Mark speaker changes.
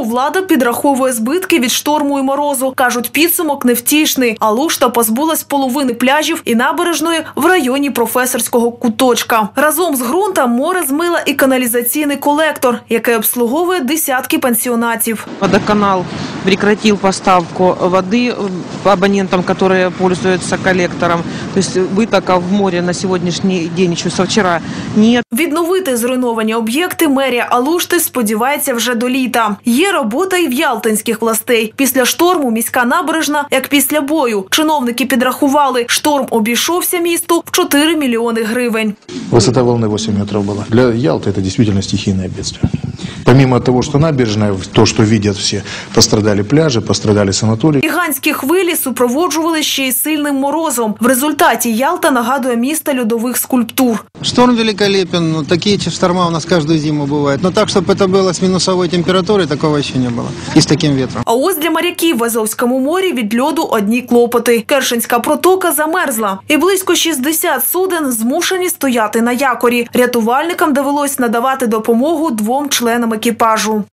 Speaker 1: Тому влада підраховує збитки від шторму і морозу. кажуть, підсумок невтішний. А Лушта позбулась половини пляжів і набережної в районі професорського куточка. Разом з ґрунта море змила і каналізаційний колектор, який обслуговує десятки пансіонатів.
Speaker 2: Водоканал прекратил поставку воды э, абонентам, которые пользуются коллектором. То есть вытока в море на сегодняшний день, еще со вчера, нет.
Speaker 1: Відновити зруйновані об'єкти мерія Алушти сподівається вже до літа. Є робота і в ялтинських властей. Після шторму міська набережна, як після бою. Чиновники підрахували, шторм обійшовся місту в 4 мільйони гривень.
Speaker 3: Высота волны 8 метров была. Для Ялты это действительно стихийное бедствие. Помимо того, что набережная, то, что видят все, пострадали пляжи, пострадали санатории.
Speaker 1: Гігантські хвилі супроводжували ще й сильним морозом. В результаті Ялта нагадує місто льодових скульптур.
Speaker 4: Шторм великолепен. Ну, такие ч- шторма у нас каждую зиму бывают. Но так, чтобы это было с минусовой температурой, такого еще не было. И с таким ветром.
Speaker 1: А ось для моряків в Азовському морі від льоду одні клопоти. Кершинська протока замерзла, і близько 60 суден змушені стояти на якорі. Рятувальникам довелось надавати допомогу двом членам екіпажу.